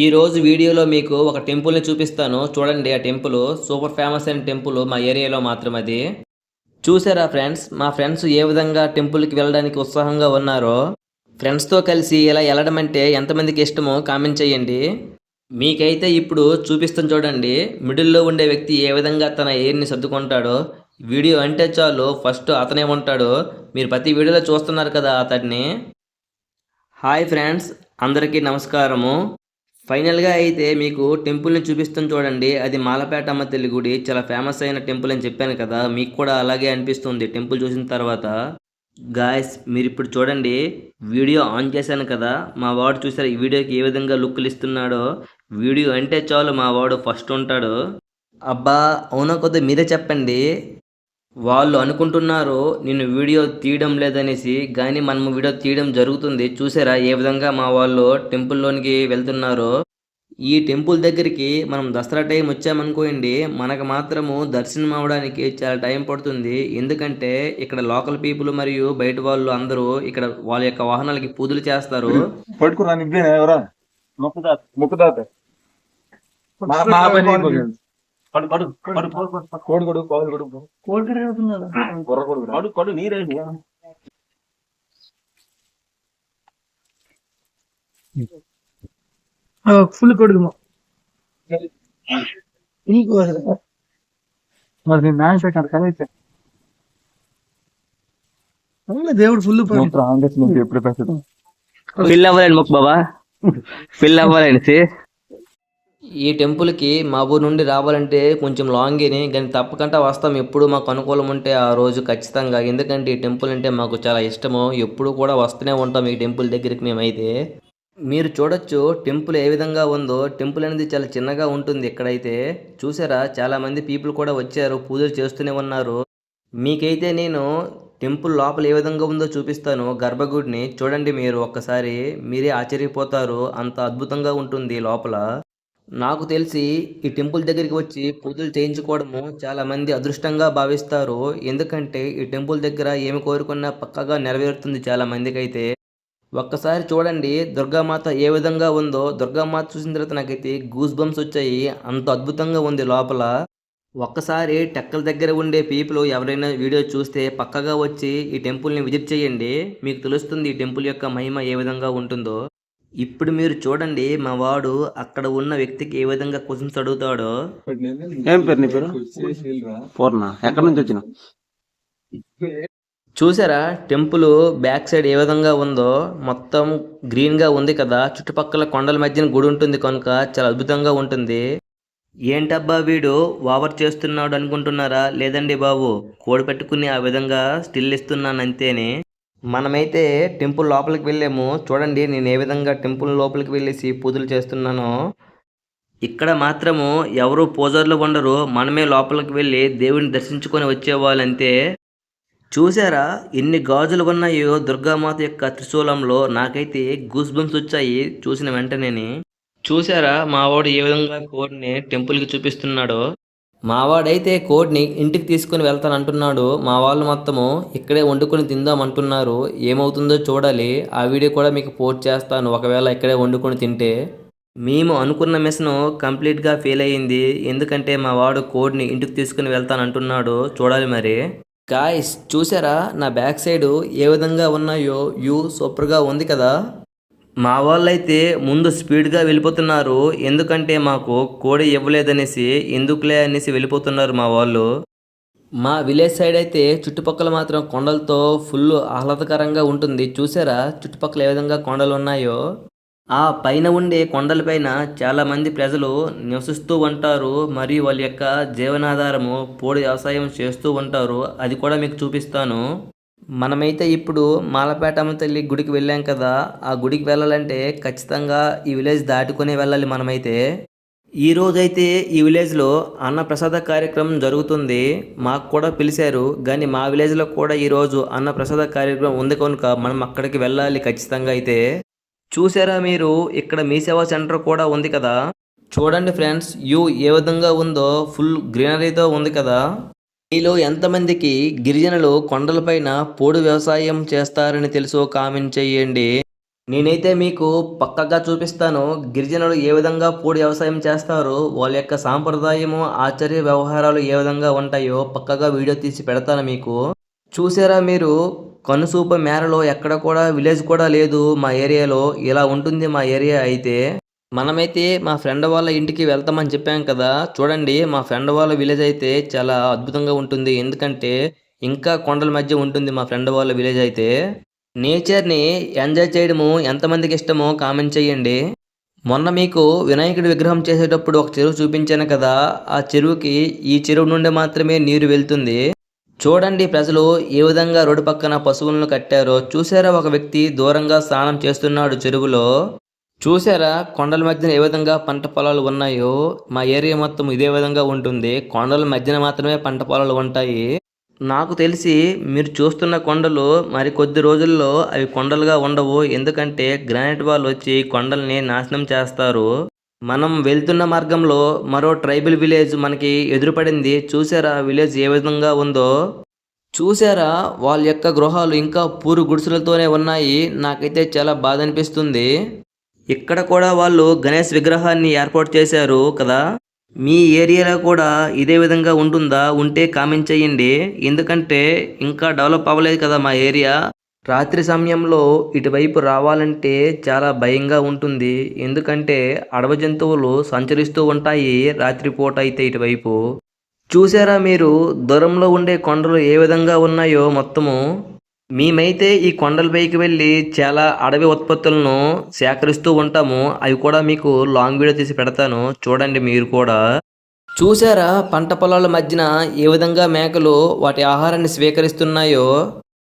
ఈ రోజు వీడియోలో మీకు ఒక టెంపుల్ని చూపిస్తాను. చూడండి ఆ టెంపుల్ సూపర్ ఫేమస్ అయిన టెంపుల్ మా ఏరియాలో మాత్రం అది. చూసారా ఫ్రెండ్స్? మా ఫ్రెండ్స్ ఏ విధంగా టెంపుల్కి వెళ్ళడానికి ఉత్సాహంగా ఉన్నారో ఫ్రెండ్స్తో కలిసి ఇలా వెళ్ళడం అంటే ఎంతమందికి ఇష్టమో కామెంట్ చేయండి. మీకైతే ఇప్పుడు చూపిస్తాను చూడండి. మిడిల్లో ఉండే వ్యక్తి ఏ విధంగా తన ఎయిర్ని సర్దుకుంటాడో వీడియో అంటే చాలు ఫస్ట్ అతనే ఉంటాడు. మీరు ప్రతి వీడియోలో చూస్తున్నారు కదా అతడిని హాయ్ ఫ్రెండ్స్ అందరికీ నమస్కారము. ఫైనల్గా అయితే మీకు టెంపుల్ని చూపిస్తాను చూడండి. అది మాలపేట అమ్మ తల్లి గుడి. చాలా ఫేమస్ అయిన టెంపుల్ అని చెప్పాను కదా. మీకు కూడా అలాగే అనిపిస్తుంది టెంపుల్ చూసిన తర్వాత. గాయస్ మీరు ఇప్పుడు చూడండి. వీడియో ఆన్ చేశాను కదా. మా వాడు చూసారు ఈ వీడియోకి ఏ విధంగా లుక్లు ఇస్తున్నాడో? వీడియో అంటే చాలు మా వాడు ఫస్ట్ ఉంటాడు. అబ్బా అవునా కొద్దిగా మీరే చెప్పండి. వాళ్ళు అనుకుంటున్నారు నేను వీడియో తీయడం లేదనేసి కానీ మనం వీడియో తీయడం జరుగుతుంది. చూసారా ఏ విధంగా మా వాళ్ళు టెంపుల్లోనికి వెళ్తున్నారో? ఈ టెంపుల్ దగ్గరికి మనం దసరా టైం వచ్చామనుకోండి మనకు మాత్రము దర్శనం అవడానికి చాలా టైం పడుతుంది. ఎందుకంటే ఇక్కడ లోకల్ పీపుల్ మరియు బయట వాళ్ళు అందరూ ఇక్కడ వాళ్ళ యొక్క వాహనాలకి పూజలు చేస్తారు. పడుకున్నాను నువ్వేనా ముక్కుదాత పడు పడు పడు కోడి కొడు పావులు కొడు కోడి కర్రీ అవుతున్నాడు బుర్ర కొడు పడు పడు నీరేంటి ఫుల్ కొడుకు నీకు మరి నేను మ్యాచ్ పెట్టాను దేవుడు ఫుల్ ఎప్పుడు ఫిల్ అవ్వాలండి మొక్క బాబా. ఫిల్ అవ్వాలండి ఈ టెంపుల్కి మా ఊరు నుండి రావాలంటే కొంచెం లాంగేని కానీ తప్పకుండా వస్తాం. ఎప్పుడు మాకు అనుకూలం ఉంటే ఆ రోజు ఖచ్చితంగా. ఎందుకంటే ఈ టెంపుల్ అంటే మాకు చాలా ఇష్టము. ఎప్పుడు కూడా వస్తూనే ఉంటాం ఈ టెంపుల్ దగ్గరికి మేమైతే. మీరు చూడొచ్చు టెంపుల్ ఏ విధంగా ఉందో. టెంపుల్ అనేది చాలా చిన్నగా ఉంటుంది ఇక్కడైతే. చూసారా? చాలామంది పీపుల్ కూడా వచ్చారు. పూజలు చేస్తూనే ఉన్నారు. మీకైతే నేను టెంపుల్ లోపల ఏ విధంగా ఉందో చూపిస్తాను. గర్భగుడిని చూడండి మీరు ఒక్కసారి. మీరే ఆశ్చర్యపోతారు. అంత అద్భుతంగా ఉంటుంది లోపల. నాకు తెలిసి ఈ టెంపుల్ దగ్గరికి వచ్చి పూజలు చేయించుకోవడము చాలామంది అదృష్టంగా భావిస్తారు. ఎందుకంటే ఈ టెంపుల్ దగ్గర ఏమి కోరుకున్నా పక్కగా నెరవేరుతుంది చాలామందికి అయితే ఒక్కసారి చూడండి దుర్గామాత ఏ విధంగా ఉందో. దుర్గామాత చూసిన తర్వాత నాకైతే గూస్ బంప్స్ వచ్చాయి. అంత అద్భుతంగా ఉంది లోపల. ఒక్కసారి టెక్కల దగ్గర ఉండే పీపుల్ ఎవరైనా వీడియో చూస్తే పక్కగా వచ్చి ఈ టెంపుల్ని విజిట్ చేయండి. మీకు తెలుస్తుంది ఈ టెంపుల్ యొక్క మహిమ ఏ విధంగా ఉంటుందో. ఇప్పుడు మీరు చూడండి మా వాడు అక్కడ ఉన్న వ్యక్తికి ఏ విధంగా క్వశ్చన్స్ అడుగుతాడో. ఏం పేరు నీ పేరు? పూర్ణ. ఎక్కడి నుంచి వచ్చిన చూసారా టెంపుల్ బ్యాక్ సైడ్ ఏ విధంగా ఉందో? మొత్తం గ్రీన్గా ఉంది కదా. చుట్టుపక్కల కొండల మధ్యన గుడి ఉంటుంది కనుక చాలా అద్భుతంగా ఉంటుంది. ఏంటబ్బా వీడు? ఓవర్ చేస్తున్నాడు అనుకుంటున్నారా? లేదండి బాబు. కోడి పెట్టుకుని ఆ విధంగా స్టిల్ ఇస్తున్నాను అంతేనే. మనమైతే టెంపుల్ లోపలికి వెళ్ళాము. చూడండి నేను ఏ విధంగా టెంపుల్ లోపలికి వెళ్ళేసి పూజలు చేస్తున్నానో. ఇక్కడ మాత్రము ఎవరు పూజారులు ఉండరు. మనమే లోపలికి వెళ్ళి దేవుని దర్శించుకొని వచ్చేవాళ్ళంతే చూసారా ఎన్ని గాజులు ఉన్నాయో దుర్గామాత యొక్క త్రిశూలంలో. నాకైతే గూస్ బంప్స్ వచ్చాయి చూసిన వెంటనే చూసారా మావాడు ఏ విధంగా కోడిని టెంపుల్కి చూపిస్తున్నాడో. మావాడైతే కోడ్ని ఇంటికి తీసుకుని వెళ్తానంటున్నాడు. మా వాళ్ళు మొత్తము ఇక్కడే వండుకొని తిందామంటున్నారు ఏమవుతుందో చూడాలి. ఆ వీడియో కూడా మీకు పోస్ట్ చేస్తాను. ఒకవేళ ఇక్కడే వండుకొని తింటే. మేము అనుకున్న మిషన్ కంప్లీట్గా ఫెయిల్ అయ్యింది. ఎందుకంటే మా వాడు కోడ్ని ఇంటికి తీసుకుని వెళ్తానంటున్నాడు. చూడాలి మరి. గాయస్ చూసారా? నా బ్యాక్ సైడ్ ఏ విధంగా ఉన్నాయో? యూ సూపర్గా ఉంది కదా? మా వాళ్ళైతే ముందు స్పీడ్గా వెళ్ళిపోతున్నారు. ఎందుకంటే మాకు కోడి ఇవ్వలేదనేసి ఎందుకులే అనేసి వెళ్ళిపోతున్నారు మా వాళ్ళు. మా విలేజ్ సైడ్ అయితే చుట్టుపక్కల మాత్రం కొండలతో ఫుల్ ఆహ్లాదకరంగా ఉంటుంది. చూసారా? చుట్టుపక్కల ఏ విధంగా కొండలు ఉన్నాయో. ఆ పైన ఉండే కొండలపైన చాలామంది ప్రజలు నివసిస్తూ ఉంటారు. మరియు వాళ్ళ యొక్క జీవనాధారము పోడి వ్యవసాయం చేస్తూ ఉంటారు. అది కూడా మీకు చూపిస్తాను. మనమైతే ఇప్పుడు మాలపేటమ్మ తల్లి గుడికి వెళ్ళాం కదా ఆ గుడికి వెళ్ళాలంటే ఖచ్చితంగా ఈ విలేజ్ దాటుకునే వెళ్ళాలి మనమైతే. ఈ రోజైతే ఈ విలేజ్లో అన్నప్రసాద కార్యక్రమం జరుగుతుంది. మాకు కూడా పిలిచారు కానీ మా విలేజ్లో కూడా ఈరోజు అన్నప్రసాద కార్యక్రమం ఉంది కనుక మనం అక్కడికి వెళ్ళాలి ఖచ్చితంగా అయితే. చూసారా మీరు? ఇక్కడ మీ సేవా సెంటర్ కూడా ఉంది కదా. చూడండి ఫ్రెండ్స్ యూ ఏ విధంగా ఉందో ఫుల్ గ్రీనరీతో ఉంది కదా. మీలో ఎంతమందికి గిరిజనులు కొండలపైన పోడు వ్యవసాయం చేస్తారని తెలుసో కామెంట్ చేయండి. నేనైతే మీకు పక్కగా చూపిస్తాను గిరిజనులు ఏ విధంగా పూడి వ్యవసాయం చేస్తారో వాళ్ళ యొక్క సాంప్రదాయము ఆచార్య వ్యవహారాలు ఏ విధంగా ఉంటాయో పక్కగా వీడియో తీసి పెడతాను మీకు. చూసారా మీరు కనుసూప మేరలో ఎక్కడ కూడా విలేజ్ కూడా లేదు మా ఏరియాలో. ఇలా ఉంటుంది మా ఏరియా అయితే. మనమైతే మా ఫ్రెండ్ వాళ్ళ ఇంటికి వెళ్తామని చెప్పాం కదా. చూడండి మా ఫ్రెండ్ వాళ్ళ విలేజ్ అయితే చాలా అద్భుతంగా ఉంటుంది. ఎందుకంటే ఇంకా కొండల మధ్య ఉంటుంది మా ఫ్రెండ్ వాళ్ళ విలేజ్ అయితే. నేచర్ని ఎంజాయ్ చేయడము ఎంతమందికి ఇష్టమో కామెంట్ చేయండి. మొన్న మీకు వినాయకుడి విగ్రహం చేసేటప్పుడు ఒక చెరువు చూపించాను కదా. ఆ చెరువుకి ఈ చెరువు నుండి మాత్రమే నీరు వెళ్తుంది. చూడండి ప్రజలు ఏ విధంగా రోడ్డు పక్కన పశువులను కట్టారో. చూసారా ఒక వ్యక్తి దూరంగా స్నానం చేస్తున్నాడు చెరువులో. చూసారా కొండల మధ్యన ఏ విధంగా పంట పొలాలు ఉన్నాయో? మా ఏరియా మొత్తం ఇదే విధంగా ఉంటుంది. కొండల మధ్యన మాత్రమే పంట పొలాలు ఉంటాయి. నాకు తెలిసి మీరు చూస్తున్న కొండలు మరి కొద్ది రోజుల్లో అవి కొండలుగా ఉండవు. ఎందుకంటే గ్రానైట్ వాళ్ళు వచ్చి కొండల్ని నాశనం చేస్తారు. మనం వెళ్తున్న మార్గంలో మరో ట్రైబల్ విలేజ్ మనకి ఎదురుపడింది. చూసారా విలేజ్ ఏ విధంగా ఉందో? చూసారా వాళ్ళ యొక్క గృహాలు ఇంకా పూరు గుడిసెలతోనే ఉన్నాయి. నాకైతే చాలా బాధ అనిపిస్తుంది. ఇక్కడ కూడా వాళ్ళు గణేష్ విగ్రహాన్ని ఏర్పాటు చేశారు కదా? మీ ఏరియాలో కూడా ఇదే విధంగా ఉంటుందా? ఉంటే కామెంట్ చేయండి. ఎందుకంటే ఇంకా డెవలప్ అవ్వలేదు కదా మా ఏరియా. రాత్రి సమయంలో ఇటువైపు రావాలంటే చాలా భయంగా ఉంటుంది. ఎందుకంటే అడవి జంతువులు సంచరిస్తూ ఉంటాయి రాత్రిపూట అయితే ఇటువైపు. చూసారా మీరు? దూరంలో ఉండే కొండలు ఏ విధంగా ఉన్నాయో మొత్తము? మేమైతే ఈ కొండలపైకి వెళ్ళి చాలా అడవి ఉత్పత్తులను సేకరిస్తూ ఉంటాము. అవి కూడా మీకు లాంగ్ వీడియో తీసి పెడతాను. చూడండి మీరు కూడా. చూసారా పంట పొలాల మధ్యన ఏ విధంగా మేకలు వాటి ఆహారాన్ని స్వీకరిస్తున్నాయో?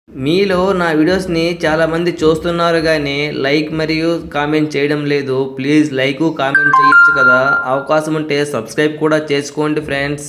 మీలో నా వీడియోస్ని చాలామంది చూస్తున్నారు కానీ లైక్ మరియు కామెంట్ చేయడం లేదు. ప్లీజ్ లైక్ కామెంట్ చేయొచ్చు కదా. అవకాశం ఉంటే సబ్స్క్రైబ్ కూడా చేసుకోండి ఫ్రెండ్స్.